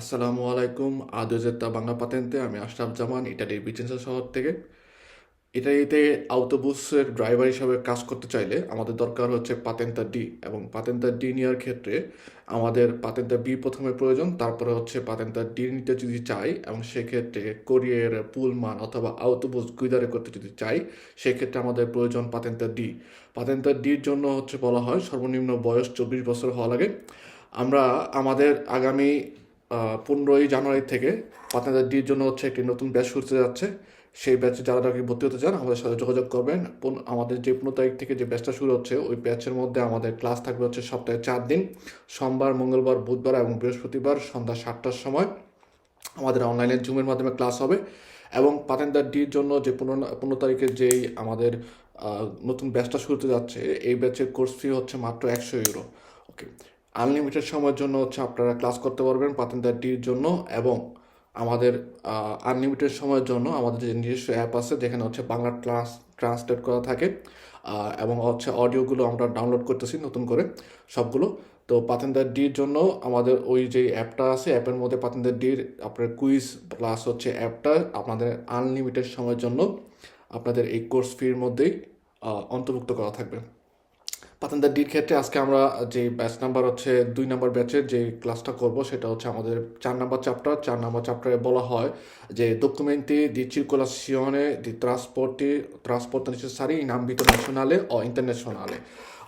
আসসালামু আলাইকুম। আদজেত্তা বাংলা পাতেন্তে আমি আশরাফ জামান, ইটালির বিচেন্সা শহর থেকে। ইটালিতে আউটোবুসের ড্রাইভার হিসাবে কাজ করতে চাইলে আমাদের দরকার হচ্ছে পাতেন্তা ডি এবং পাতেন্তা ডি নেওয়ার ক্ষেত্রে আমাদের পাতেন্তা বি প্রথমে প্রয়োজন, তারপরে হচ্ছে পাতেন্তা ডি নিতে যদি চাই এবং সেক্ষেত্রে কোরিয়ার পুলমান অথবা আউটোবুস গুইদারে করতে যদি চাই, সেক্ষেত্রে আমাদের প্রয়োজন পাতেন্তা ডি পাতেন্তা ডির জন্য হচ্ছে বলা হয় সর্বনিম্ন বয়স চব্বিশ বছর হওয়া লাগে। আমরা, আমাদের আগামী পনেরোই জানুয়ারি থেকে পাতনাদার ডির জন্য হচ্ছে একটি নতুন ব্যাচ শুরু হতে যাচ্ছে। সেই ব্যাচে যারা নাকি ভর্তি হতে চান, আমাদের সাথে যোগাযোগ করবেন। আমাদের যে পনেরো তারিখ থেকে যে ব্যাচটা শুরু হচ্ছে, ওই ব্যাচের মধ্যে আমাদের ক্লাস থাকবে হচ্ছে সপ্তাহে চার দিন। সোমবার, মঙ্গলবার, বুধবার এবং বৃহস্পতিবার সন্ধ্যা সাতটার সময় আমাদের অনলাইনে জুমের মাধ্যমে ক্লাস হবে। এবং পাতেন্দার ডির জন্য যে পনেরো পনেরো তারিখে যেই আমাদের নতুন ব্যাচটা শুরু হতে যাচ্ছে, এই ব্যাচের কোর্স ফি হচ্ছে মাত্র একশো ইউরো ওকে আনলিমিটেড সময়ের জন্য হচ্ছে আপনারা ক্লাস করতে পারবেন পাতেন্দার ডির জন্য এবং আমাদের আনলিমিটেড সময়ের জন্য আমাদের যে নিজস্ব অ্যাপ আছে যেখানে হচ্ছে বাংলা ক্লাস ট্রান্সলেট করা থাকে এবং হচ্ছে অডিওগুলো আমরা ডাউনলোড করতেছি নতুন করে সবগুলো। তো পাতেন্দার ডির জন্য আমাদের ওই যে অ্যাপটা আছে অ্যাপের মধ্যে পাতেন্দার ডির আপনার কুইজ প্লাস হচ্ছে অ্যাপটা আপনাদের আনলিমিটেড সময়ের জন্য আপনাদের এই কোর্স ফির মধ্যেই অন্তর্ভুক্ত করা থাকবে। পাতানদার ডির ক্ষেত্রে আজকে আমরা যে ব্যাচ নাম্বার হচ্ছে দুই নাম্বার ব্যাচের যে ক্লাসটা করব, সেটা হচ্ছে আমাদের চার নাম্বার চ্যাপ্টার চার নাম্বার চ্যাপ্টারে বলা হয় যে ডকুমেন্টি দি চিরকুলাসিয়নে দি ট্রান্সপোর্টটি ট্রান্সপোর্ট নিচে সারি, নাম আম্বিত ন্যাশনালে ও ইন্টারন্যাশনালে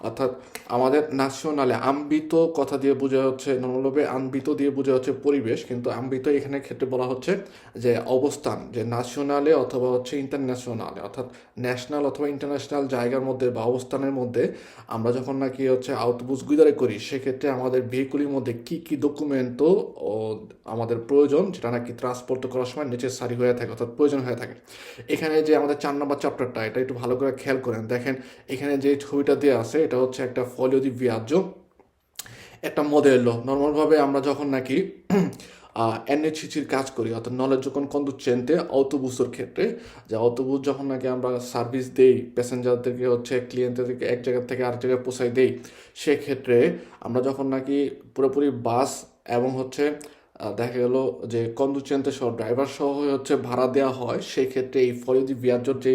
অর্থাৎ আমাদের ন্যাশনালে আম্বিত কথা দিয়ে বোঝা হচ্ছে নর্মালভাবে আম্বিত দিয়ে বোঝা হচ্ছে পরিবেশ, কিন্তু আম্বিত এখানে ক্ষেত্রে বলা হচ্ছে যে অবস্থান, যে ন্যাশনালে অথবা হচ্ছে ইন্টারন্যাশনালে অর্থাৎ ন্যাশনাল অথবা ইন্টারন্যাশনাল জায়গার মধ্যে বা অবস্থানের মধ্যে আমরা যখন নাকি হচ্ছে আউটবুস গুইদারে করি, সেক্ষেত্রে আমাদের ভেহিকুলির মধ্যে কি কি ডকুমেন্টও আমাদের প্রয়োজন, যেটা নাকি ট্রান্সপোর্ট করার সময় নেচেসারি হয়ে থাকে, অর্থাৎ প্রয়োজন হয়ে থাকে। এখানে যে আমাদের চার নম্বর চ্যাপ্টারটা এটা একটু ভালো করে খেয়াল করেন। দেখেন, এখানে যে ছবিটা দেওয়া আছে এটা হচ্ছে একটা ফলিও দি ভিয়াজ্য একটা মডেল নর্মালভাবে আমরা যখন নাকি এনএইচসিসির কাজ করি, অর্থাৎ নলেজ যখন কন্ডুচেন্টে অটোবুসের ক্ষেত্রে, যে অটোবুস যখন নাকি আমরা সার্ভিস দেই প্যাসেঞ্জারদেরকে হচ্ছে ক্লিয়েন্টদেরকে এক জায়গা থেকে আরেক জায়গায় পৌঁছাই দেই, সেক্ষেত্রে আমরা যখন নাকি পুরোপুরি বাস এবং হচ্ছে দেখা গেল যে কন্ডুচেন্টে সহ ড্রাইভার সহ হচ্ছে ভাড়া দেওয়া হয়, সেক্ষেত্রে এই ফরিদি বিয়াজর যে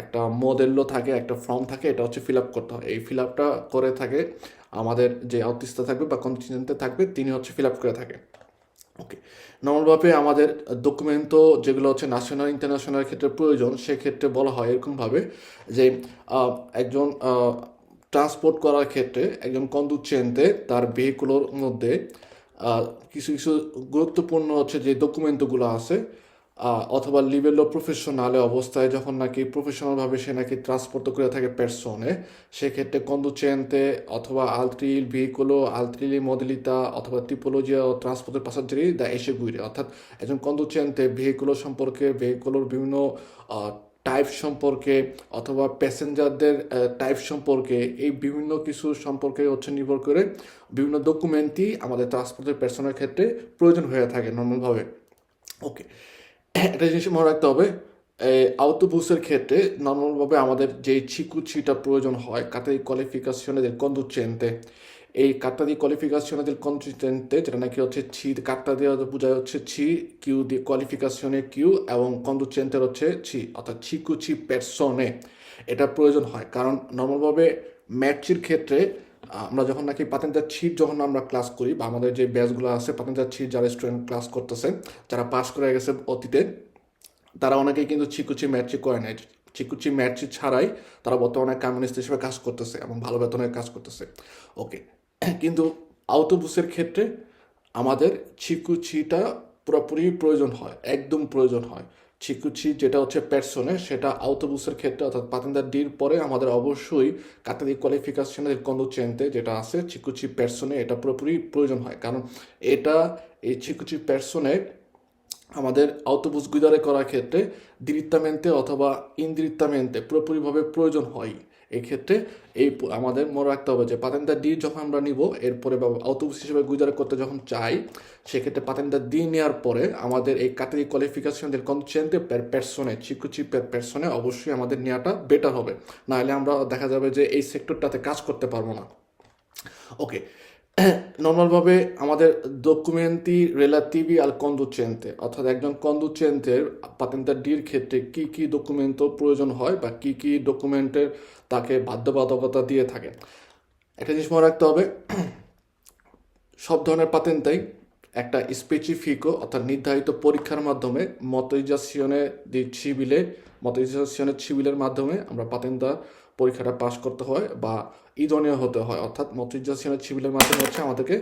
একটা মডেলও থাকে, একটা ফর্ম থাকে, এটা হচ্ছে ফিল আপ করতে হয়। এই ফিল আপটা করে থাকে আমাদের যে অতিস্থা থাকবে বা কন্টিনেন্টে থাকবে, তিনি হচ্ছে ফিল আপ করে থাকে। ওকে নর্মালভাবে আমাদের ডকুমেন্ট তো যেগুলো হচ্ছে ন্যাশনাল ইন্টারন্যাশনাল ক্ষেত্রে প্রয়োজন, সেক্ষেত্রে বলা হয় এরকমভাবে যে একজন ট্রান্সপোর্ট করার ক্ষেত্রে একজন কন্ডুচেন্টে তার ভেহিকুলোর মধ্যে কিছু কিছু গুরুত্বপূর্ণ হচ্ছে যে ডকুমেন্টগুলো আছে অথবা লিভেলো প্রফেশনালে অবস্থায় যখন নাকি প্রফেশনালভাবে সে নাকি ট্রান্সপোর্ট করে থাকে পেরসনে সেক্ষেত্রে কন্ডুচেন্তে অথবা veicolo altri le modalità অথবা টিপোলজিয়া ও ট্রান্সপোর্টের পাসাজ্জারি দা এসে গুইরে অর্থাৎ একজন কন্ডুচেন্তে ভেহিকুলো সম্পর্কে ভেহিকুলোর বিভিন্ন টাইপ সম্পর্কে অথবা প্যাসেঞ্জারদের টাইপ সম্পর্কে এই বিভিন্ন কিছু সম্পর্কে হচ্ছে নির্ভর করে বিভিন্ন ডকুমেন্টই আমাদের ট্রান্সপোর্টের পার্সনের ক্ষেত্রে প্রয়োজন হয়ে থাকে নর্মালভাবে ওকে একটা জিনিস মনে রাখতে হবে আউটোবুসের ক্ষেত্রে নর্মালভাবে আমাদের যে চিকুচিটা প্রয়োজন হয় কাতারি কোয়ালিফিকেশনে del conducente এই কাট্টা দিয়ে কোয়ালিফিকেশনে del conducente যেটা নাকি হচ্ছে ছি কাট্টা দিয়ে বোঝায় হচ্ছে ছি কিউ দিয়ে কোয়ালিফিকেশনে কিউ এবং কন্ডুচেন্টের হচ্ছে ছি, অর্থাৎ চিকুচি পেরসনে এটা প্রয়োজন হয়, কারণ নর্মালভাবে ম্যাচির ক্ষেত্রে আমরা যখন নাকি পাতেন্টার ছিট যখন আমরা ক্লাস করি, বা আমাদের যে ব্যাচগুলো আছে পাতেন্টার ছিট যারা স্টুডেন্ট ক্লাস করতেছে, যারা পাস করে গেছে অতীতে, তারা অনেকেই কিন্তু চিকুচি ম্যাটচি করে নেয় চিকুচি ম্যাটচি ছাড়াই তারা বর্তমানে কমিউনিস্ট হিসেবে কাজ করতেছে এবং ভালো বেতনের কাজ করতেছে। ওকে কিন্তু আউটোবুসের ক্ষেত্রে আমাদের চিকুচিটা পুরোপুরি প্রয়োজন হয়, একদম প্রয়োজন হয়। ছিকুচি যেটা হচ্ছে পেরসনে সেটা আউটোবুসের ক্ষেত্রে অর্থাৎ পাতেন্দার ডির পরে আমাদের অবশ্যই কাতারি কোয়ালিফিকেশনের কন্ডুচেন্টে যেটা আছে ছিকুচি পেরসনে এটা পুরোপুরি প্রয়োজন হয়। কারণ এটা, এই চিকুচি পেরসনে আমাদের আউটোবুস গুইদারে করার ক্ষেত্রে দিরিত্তামেন্টে অথবা ইনদিরিত্তামেন্টে পুরোপুরিভাবে প্রয়োজন হয়। এই ক্ষেত্রে এই আমাদের মনে রাখতে হবে যে পাতেন্দা ডি যখন আমরা নিব, এরপরে বা আউটোবুস হিসেবে গুইদারে করতে যখন চাই, সেক্ষেত্রে পাতেন্দা ডি নেওয়ার পরে আমাদের এই কাতারি কোয়ালিফিকেশনদের কনসেন্টে পের পার্সনে চিকুচি পের পার্সনে অবশ্যই আমাদের নেওয়াটা বেটার হবে। নাহলে আমরা দেখা যাবে যে এই সেক্টরটাতে কাজ করতে পারব না। ওকে নর্মালভাবে আমাদের ডকুমেন্টি রেলাটিভি আল কন্ডুচেন্তে অর্থাৎ একজন কন্ডুচেন্টের পাতেন্তার ডির ক্ষেত্রে কি কি ডকুমেন্ট প্রয়োজন হয় বা কি কি ডকুমেন্টের তাকে বাধ্যবাধকতা দিয়ে থাকে। একটা জিনিস মনে রাখতে হবে, সব ধরনের পাতেন্তাই একটা স্পেসিফিকও অর্থাৎ নির্ধারিত পরীক্ষার মাধ্যমে মতইজাসিয়নের দি সিভিলে মতইজাসিয়নের সিভিলের মাধ্যমে আমরা পাতেন্তা পরীক্ষাটা পাস করতে হয় বা ইদনীয় হতে হয়। অর্থাৎ মতৃজাসিয়ানের ছিবিলের মাধ্যমে হচ্ছে আমাদেরকে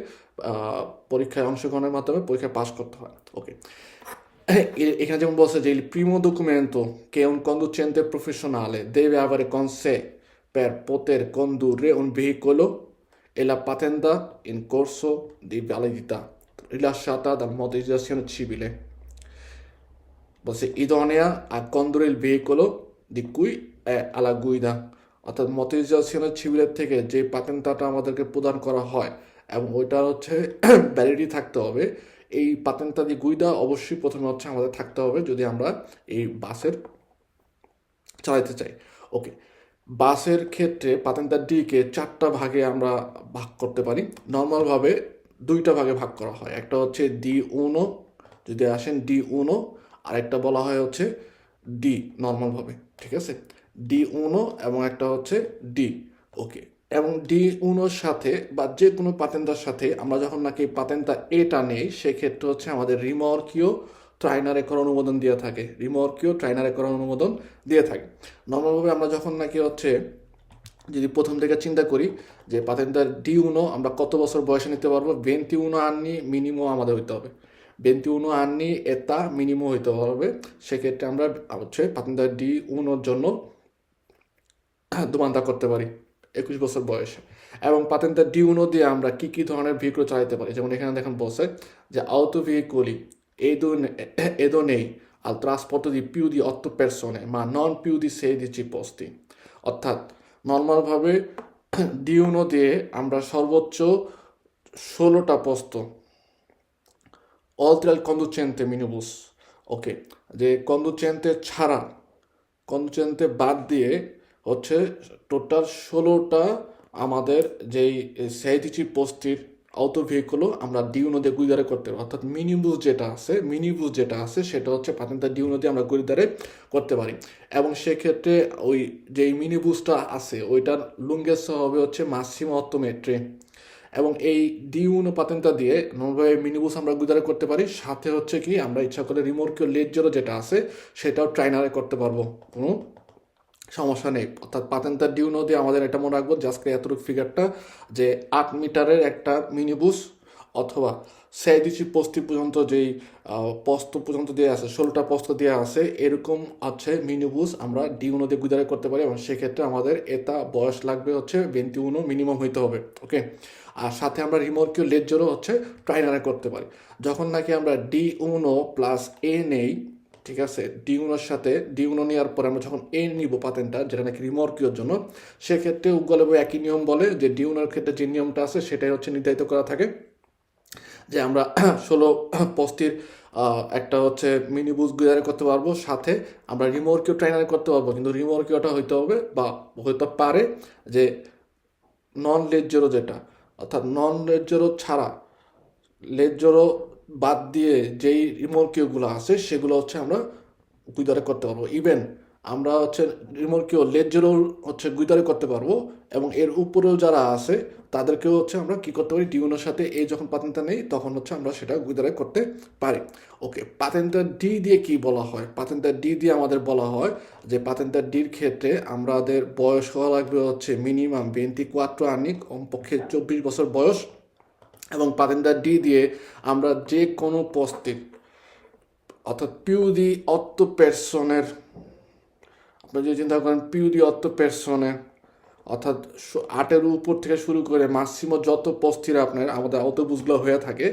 পরীক্ষায় অংশগ্রহণের মাধ্যমে পরীক্ষায় পাস করতে হয়। ওকে এখানে যেমন বলছে যে প্রিমো ডকুমেন্টো কে উন কন্দু চেন্তে প্রফেশনালে দেবে আবার কনসে প্যার পোতের কন্দু রে উন ভেহিকলো এলা পাতেন্দা ইন কোর্সো দি ভ্যালিডিতা রিলাসাতা দা মতৃজাসিয়ানের ছিবিলে বলছে ইদনিয়া আর কন্দুরের ভেহিকলো দি কুই আলা গুইদা অর্থাৎ মটোরিজাশনের সিভিলের থেকে যে পাতেন্টাটা আমাদেরকে প্রদান করা হয় এবং ওইটার হচ্ছে ভ্যালিডিটি থাকতে হবে, এই পাতেন্টা দি গুইদা অবশ্যই প্রথমে হচ্ছে আমাদের থাকতে হবে যদি আমরা এই বাসের চালাতে চাই। ওকে বাসের ক্ষেত্রে পাতেন্টার ডিকে চারটা ভাগে আমরা ভাগ করতে পারি। নর্মালভাবে দুইটা ভাগে ভাগ করা হয়, একটা হচ্ছে ডি উনো যদি আসেন ডি উনো আর একটা বলা হয় হচ্ছে ডি নর্মালভাবে ঠিক আছে? ডি উনো এবং একটা হচ্ছে ডি ওকে এবং ডি উনোর সাথে বা যে কোনো পাতেন্তার সাথে আমরা যখন নাকি পাতেন্তা এটা নেই, সেক্ষেত্রে হচ্ছে আমাদের রিমর্কীয় ট্রাইনারে করার অনুমোদন দিয়ে থাকে। রিমর্কীয় ট্রাইনারে করার অনুমোদন দিয়ে থাকে। নর্মালভাবে আমরা যখন নাকি হচ্ছে যদি প্রথম থেকে চিন্তা করি যে পাতেন্তার ডি উনো আমরা কত বছর বয়সে নিতে পারব ভেন্টি উনো আননি মিনিমো আমাদের হইতে হবে। ভেন্টি উনো আননি, এতা মিনিমো হইতে হবে। সেক্ষেত্রে আমরা হচ্ছে পাতেন্তার ডি উনোর জন্য দোমান্দা করতে পারি, একুশ বছর বয়সে। এবং পাতেন্তা ডি উনো দিয়ে আমরা কি কি ধরনের ভেহিকল চালাতে পারি, যেমন এখানে দেখেন বলছে যে auto veicoli idonei al trasporto di più di 8 persone ma non più di 16 posti অর্থাৎ নর্মালভাবে ডি উনো দিয়ে আমরা সর্বোচ্চ ষোলোটা পোস্ত al conducente minibus ওকে যে কন্ডুচেন্টে ছাড়া কন্ডুচেন্টে বাদ দিয়ে হচ্ছে টোটাল ষোলোটা আমাদের যেই সেইদিচি পোস্টির অটো ভেহিকলও আমরা ডিউ দিয়ে গুইদারে করতে পারি। অর্থাৎ মিনিবুস যেটা আছে মিনিবুস যেটা আছে, সেটা হচ্ছে পাতেন্তা ডিউ দিয়ে আমরা গুইদারে করতে পারি। এবং সেক্ষেত্রে ওই যেই মিনিবুসটা আছে, ওইটার লুঙ্গেস হবে হচ্ছে মাসিমো অত্তো মেট্রে এবং এই ডি উনো পাতেন্টা দিয়ে নর্মালি মিনিবুস আমরা গুদারে করতে পারি। সাথে হচ্ছে কি, আমরা ইচ্ছা করে রিমোর্কীয় লেজরও যেটা আছে, সেটাও ট্রাইনারে করতে পারব। কোনো সমস্যা নেই। অর্থাৎ পাতেন্টার ডিউনো দিয়ে আমাদের এটা মনে রাখব জাস্ট এতটুকু ফিগারটা যে আট মিটারের একটা মিনিবুস অথবা সেদিচি পোস্তি পর্যন্ত যেই পস্ত পর্যন্ত দিয়ে আছে ষোলোটা পস্ত দেওয়া আছে এরকম হচ্ছে মিনিবুস আমরা ডিউ নদী গুদারে করতে পারি এবং সেক্ষেত্রে আমাদের এটা বয়স লাগবে হচ্ছে ভেন্টি উনো মিনিমাম হইতে হবে ওকে আর সাথে আমরা রিমোর্কীয় লেজরও হচ্ছে ট্রাইনারে করতে পারি। যখন নাকি আমরা ডি উনো প্লাস এ নেই ঠিক আছে? ডি উনোর সাথে ডিউনো নেওয়ার পরে আমরা যখন এ নিব পাতেনটা যেটা নাকি রিমর্কীয়র জন্য, সেক্ষেত্রে উগলে একই নিয়ম বলে যে ডি উনোর ক্ষেত্রে যে নিয়মটা আছে, সেটাই হচ্ছে নির্ধারিত করা থাকে। যে আমরা ষোলো পস্তির একটা হচ্ছে মিনি বুস গুজারে করতে পারব, সাথে আমরা রিমোর্কীয় ট্রাইনারে করতে পারব। কিন্তু রিমোর্কীয়টা হইতে হবে বা হইতে পারে যে নন লেজরো যেটা, অর্থাৎ নন লেজরো ছাড়া লেজরো বাদ দিয়ে যেই রিমোর্কীয়গুলো আছে, সেগুলো হচ্ছে আমরা গুইদারে করতে পারব। ইভেন আমরা হচ্ছে রিমোর্কীয় লেজেরও হচ্ছে গুইদারে করতে পারব এবং এর উপরেও যারা আছে, তাদেরকেও হচ্ছে আমরা কি করতে পারি? ডিউনের সাথে এই যখন পাতেন্টা নেই, তখন হচ্ছে আমরা সেটা গুইদারে করতে পারি। ওকে পাতেন্টার ডি দিয়ে কি বলা হয়? পাতেন্টার ডি দিয়ে আমাদের বলা হয় যে পাতেন্টার ডির ক্ষেত্রে আমাদের বয়স হওয়া লাগবে হচ্ছে মিনিমাম বেন্টি কোয়াট্রো আনি কমপক্ষে চব্বিশ বছর বয়স। এবং পাতেন্দা ডি দিয়ে আমরা যে কোনো পোস্টে অর্থাৎ পিউদি অত্ত পেরসনের আপনি যদি চিন্তা করেন পিউদি অত্ত পেরসনের অর্থাৎ আটের উপর থেকে শুরু করে মাসিমো যত পস্থির আপনার, আমাদের অত বুঝলো হয়ে থাকে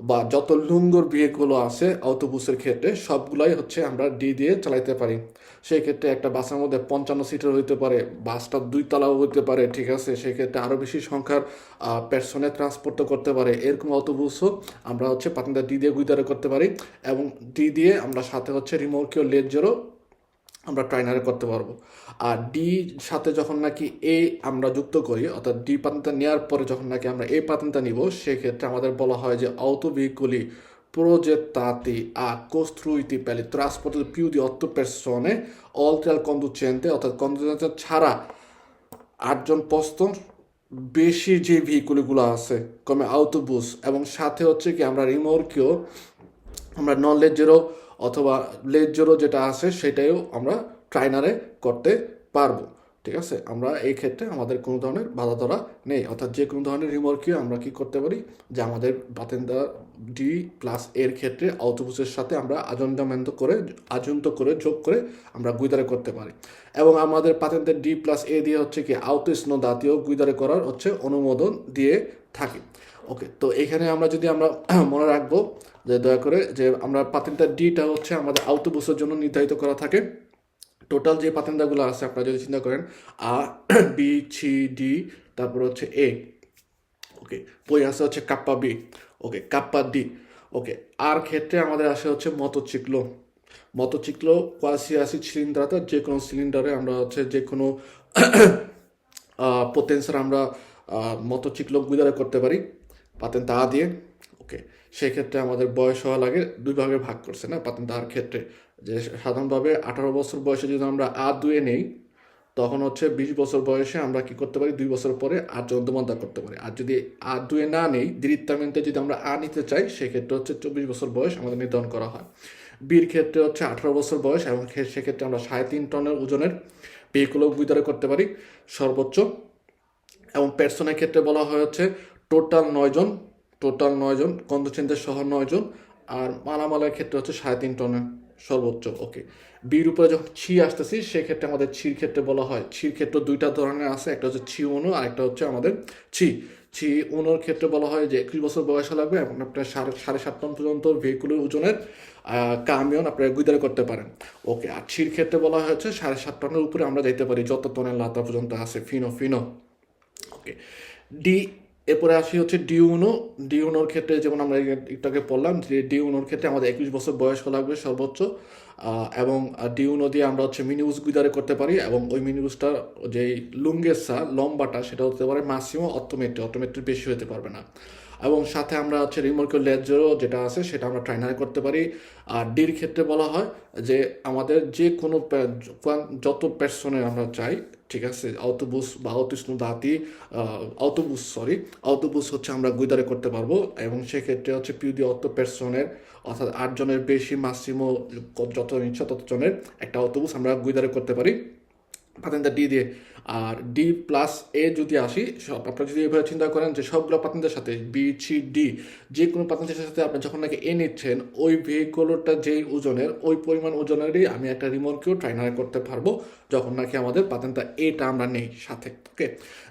বা যত লুঙ্গর বিয়েগুলো আছে অটোবুসের ক্ষেত্রে সবগুলাই হচ্ছে আমরা ডি দিয়ে চালাইতে পারি। সেই ক্ষেত্রে একটা বাসের মধ্যে পঞ্চান্ন সিটের হইতে পারে, বাসটা দুই তলাও হইতে পারে, ঠিক আছে? সেই ক্ষেত্রে আরও বেশি সংখ্যার পের্সনে ট্রান্সপোর্ট করতে পারে। এরকম অটোবুসও আমরা হচ্ছে পাতনা ডি দিয়ে গুইদারে করতে পারি এবং ডি দিয়ে আমরা সাথে হচ্ছে রিমোর্কীয় লেজরও আমরা ট্রাইনারে করতে পারব। আর ডি সাথে যখন নাকি এ আমরা যুক্ত করি, অর্থাৎ ডি পাতেন্তা নেওয়ার পরে যখন নাকি আমরা এ পাতেন্তা নিব, সেক্ষেত্রে আমাদের বলা হয় যে autoveicolì progettati a costruiti per il trasporto più di otto persone অর্থাৎ কন্ডুসেন্ট ছাড়া আটজন পোস্ত বেশি যে ভেহিকুলগুলো আছে কমে আউটোবুস এবং সাথে হচ্ছে কি আমরা রিমোর্কেও আমরা নন অথবা লেজেরও যেটা আছে সেটাও আমরা ট্রাইনারে করতে পারব। ঠিক আছে? আমরা এই ক্ষেত্রে আমাদের কোনো ধরনের বাধা ধরা নেই। অর্থাৎ যে কোনো ধরনের রিমোর্কীয় আমরা কি করতে পারি? যে আমাদের বাতেন্দা ডি প্লাস এর ক্ষেত্রে অটোবুসের সাথে আমরা আজন্ডামেন্ট করে, আজন্ত করে, যোগ করে আমরা গুইদারে করতে পারি। এবং আমাদের পাতেন্টের ডি প্লাস এ দিয়ে হচ্ছে কি আউটো স্নো দাঁতীয় গুইদারে করার হচ্ছে অনুমোদন দিয়ে থাকি। ওকে, তো এখানে আমরা যদি আমরা মনে রাখব যে দয়া করে যে আমরা পাতেন্টার ডিটা হচ্ছে আমাদের আউটোবুসের জন্য নির্ধারিত করা থাকে। টোটাল যে পাতেন্দাগুলো আছে, আপনারা যদি চিন্তা করেন আ বি সি ডি তারপর হচ্ছে এ ওকে বই আছে হচ্ছে kappa B okay kappa D okay আর ক্ষেত্রে আমাদের আসে হচ্ছে মতোচিক্লো। মতোচিক্লো কোয়াসিয়াসি সিলিন্ডারতে যে কোনো সিলিন্ডারে আমরা হচ্ছে যে কোনো পোটেন্সার আমরা মতোচিক্লো গুইদারে করতে পারি পাতেন তা দিয়ে ওকে সেক্ষেত্রে আমাদের বয়স হওয়া লাগে দুই ভাগে ভাগ করছে, না? তার ক্ষেত্রে। যে সাধারণভাবে আঠারো বছর বয়সে যদি আমরা আ দুয়ে নেই, তখন হচ্ছে বিশ বছর বয়সে আমরা কি করতে পারি? দুই বছর পরে আর চন্দ্রমন্তা করতে পারি। আর যদি আ দুয়ে না নেই দিরিত্তামেন্টে যদি আমরা আ নিতে চাই, সেক্ষেত্রে হচ্ছে চব্বিশ বছর বয়স আমাদের নির্ধারণ করা হয়। বীর ক্ষেত্রে হচ্ছে আঠারো বছর বয়স এবং সেক্ষেত্রে আমরা সাড়ে তিন টনের ওজনের ভেহিকুলও বিতরে করতে পারি, সর্বোচ্চ। এবং পেটসনের ক্ষেত্রে বলা হয় হচ্ছে টোটাল নয়জন টোটাল নয়জন কন্দচিন্তের সহ নয়জন আর মালামালের ক্ষেত্রে হচ্ছে সাড়ে তিন টনের সর্বোচ্চ ওকে বির উপরে যখন ছি আসতেছি, সেক্ষেত্রে আমাদের ছির ক্ষেত্রে বলা হয়। ছির ক্ষেত্রে দুইটা ধরনের আছে, একটা হচ্ছে ছি অনু, আর একটা হচ্ছে আমাদের ছি। ছি অনুর ক্ষেত্রে বলা হয় যে একুশ বছর বয়স লাগবে, এবং আপনার সাড়ে সাড়ে সাত টন পর্যন্ত ভেহিকুলের ওজনের কামিয়ন আপনারা গুইদারে করতে পারেন ওকে আর ছির ক্ষেত্রে বলা হয়েছে সাড়ে সাত টনের উপরে আমরা যেতে পারি, যত টনের লাতা পর্যন্ত আছে, ফিনো ফিনো ওকে ডি এরপরে আসি হচ্ছে ডিউনো। ডিউনোর ক্ষেত্রে যেমন আমরা এটাকে পড়লাম যে ডিউনোর ক্ষেত্রে আমাদের একুশ বছর বয়স লাগবে সর্বোচ্চ এবং ডিউনো দিয়ে আমরা হচ্ছে মিনিউজ গুইদারে করতে পারি, এবং ওই মিনিউজটা যে লুঙ্গেসা, লম্বাটা সেটা হতে পারে মাসিমো অটোমেট্রি অটোমেট্রি বেশি হতে পারবে না। এবং সাথে আমরা হচ্ছে রিমোর্কের লেজারও যেটা আছে সেটা আমরা ট্রাইনারে করতে পারি। আর ডির ক্ষেত্রে বলা হয় যে আমাদের যে কোনো যত পার্সনের আমরা চাই ঠিক আছে অটোবুস বা অটোস্নু দাঁতি অটোবুস সরি অটোবুস হচ্ছে আমরা গুইদারে করতে পারব এবং সেক্ষেত্রে হচ্ছে পিউদি অত পার্সনের অর্থাৎ আটজনের বেশি মাসিমো যত ইচ্ছা ততজনের একটা অটোবুস আমরা গুইদারে করতে পারি। পাতেন্তা ডি দিয়ে, আর ডি প্লাস এ যদি আসি, সব আপনারা যদি এভাবে চিন্তা করেন যে সবগুলো পাতেন্দার সাথে বি সি ডি যে কোনো পাতেন্দার সাথে আপনি যখন নাকি এ নিচ্ছেন, ওই ভেহিকলটা যেই ওজনের, ওই পরিমাণ ওজনেরই আমি একটা রিমোটকেও ট্রাইনার করতে পারব যখন নাকি আমাদের পাতেন্টটা এটা আমরা নেই সাথে ওকে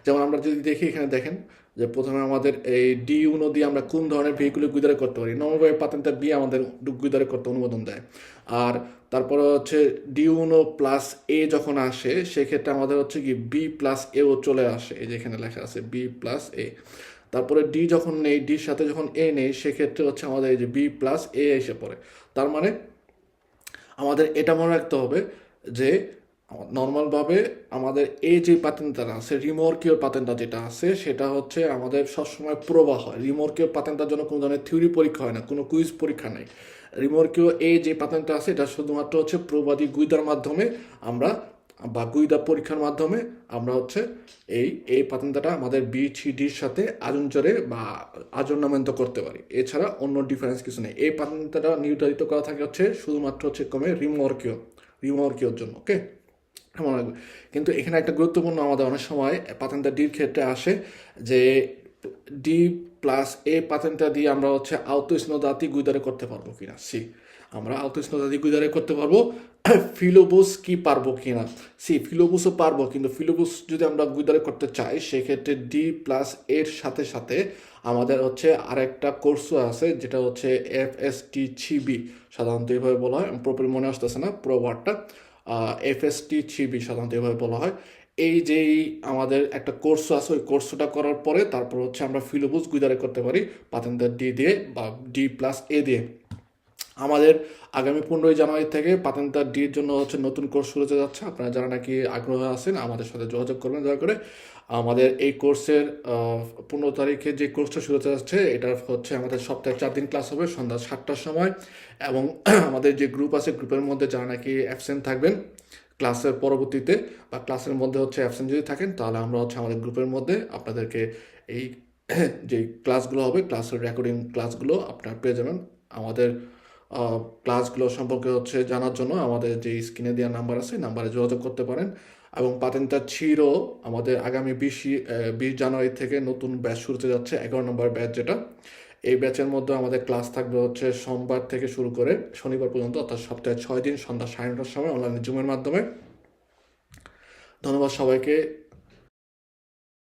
যেমন আমরা যদি দেখি এখানে দেখেন যে প্রথমে আমাদের এই ডি ইউনো দিয়ে আমরা কোন ধরনের ভেহিকুলে গুইদারে করতে পারি? নর্মালভাবে পাতেন্টটা বি আমাদের গুইদারে করতে অনুমোদন দেয়। আর তারপরে হচ্ছে ডি ইউনো প্লাস এ যখন আসে, সেক্ষেত্রে আমাদের হচ্ছে কি বি প্লাস এও চলে আসে। এই যেখানে লেখা আছে বি প্লাস এ তারপরে ডি যখন নেই ডির সাথে যখন এ নেই, সেক্ষেত্রে হচ্ছে আমাদের এই যে বি প্লাস এ এসে পড়ে। তার মানে আমাদের এটা মনে রাখতে হবে যে নর্মালভাবে আমাদের এই যে পাতেনটা আছে রিমোর্কিওর পাতেনটা যেটা আছে, সেটা হচ্ছে আমাদের সবসময় প্রবাহ হয়। রিমোর্কিওর পাতেনটার জন্য কোনো ধরনের থিওরি পরীক্ষা হয় না, কোনো কুইজ পরীক্ষা নেই। রিমোর্কিও এই যে পাতেনটা আছে, এটা শুধুমাত্র হচ্ছে প্রবাদী গুইদার মাধ্যমে আমরা, বা গুইদা পরীক্ষার মাধ্যমে আমরা হচ্ছে এই এই পাতেন্তাটা আমাদের বি সি ডির সাথে আজঞ্চরে বা আজন্নামেন্ত করতে পারি। এছাড়া অন্য ডিফারেন্স কিছু নেই। এই পাতেন্তাটা নির্ধারিত করা থাকে হচ্ছে শুধুমাত্র হচ্ছে কমে রিমওয়ার্কিও রিমওয়ার্কিওর জন্য ওকে মনে রাখবে। কিন্তু এখানে একটা গুরুত্বপূর্ণ আমাদের অনেক সময় পাতেন্তা ডির ক্ষেত্রে আসে যে ডি প্লাস এ পাতেন্টা দিয়ে আমরা হচ্ছে আউতো স্নোদাতি গুইদারে করতে পারব কিনা। সি, আমরা আউতো স্নোদাতি গুইদারে করতে পারব। ফিলোবুস কি পারব কিনা? সি, ফিলোবুসও পারব, কিন্তু ফিলোবুস যদি আমরা গুইদারে করতে চাই, সেক্ষেত্রে ডি প্লাস এর সাথে সাথে আমাদের হচ্ছে আরেকটা কোর্সও আছে, যেটা হচ্ছে এফ এস টি ছিবি সাধারণত এইভাবে বলা হয় প্রপার মনে আসতেছে না, পুরো ওয়ার্ডটা এফ এস টি ছিবি সাধারণত এভাবে বলা হয়। এই যেই আমাদের একটা কোর্স আছে, ওই কোর্সটা করার পরে তারপর হচ্ছে আমরা ফিলোবুস গুইদারে করতে পারি, পাতেন্দার ডি দিয়ে বা ডি প্লাস এ দিয়ে। আমাদের আগামী পনেরোই জানুয়ারি থেকে পাতেন্তা ডির জন্য হচ্ছে নতুন কোর্স শুরু হতে যাচ্ছে। আপনারা যারা নাকি আগ্রহ আছেন, আমাদের সাথে যোগাযোগ করবেন, দয়া করে। আমাদের এই কোর্সের পনেরো তারিখে যে কোর্সটা শুরু হতে যাচ্ছে, এটা হচ্ছে আমাদের সপ্তাহে চার দিন ক্লাস হবে, সন্ধ্যা সাতটার সময়। এবং আমাদের যে গ্রুপ আছে গ্রুপের মধ্যে যারা নাকি অ্যাবসেন্ট থাকবেন ক্লাসের পরবর্তীতে বা ক্লাসের মধ্যে হচ্ছে অ্যাবসেন্ট যদি থাকেন, তাহলে আমরা হচ্ছে আমাদের গ্রুপের মধ্যে আপনাদেরকে এই যে ক্লাসগুলো হবে ক্লাসের রেকর্ডিং ক্লাসগুলো আপনারা পেয়ে যাবেন। আমাদের ক্লাসগুলো সম্পর্কে হচ্ছে জানার জন্য আমাদের যে স্ক্রিনে দেওয়া নাম্বার আছে নাম্বারে যোগাযোগ করতে পারেন। এবং পাতেনটা ছিরো আমাদের আগামী বিশ বিশ জানুয়ারি থেকে নতুন ব্যাচ শুরু হতে যাচ্ছে, এগারো নম্বর ব্যাচ যেটা। এই ব্যাচের মধ্যে আমাদের ক্লাস থাকবে হচ্ছে সোমবার থেকে শুরু করে শনিবার পর্যন্ত, অর্থাৎ সপ্তাহে ছয় দিন, সন্ধ্যা সাড়ে নটার সময় অনলাইন জুমের মাধ্যমে। ধন্যবাদ সবাইকে।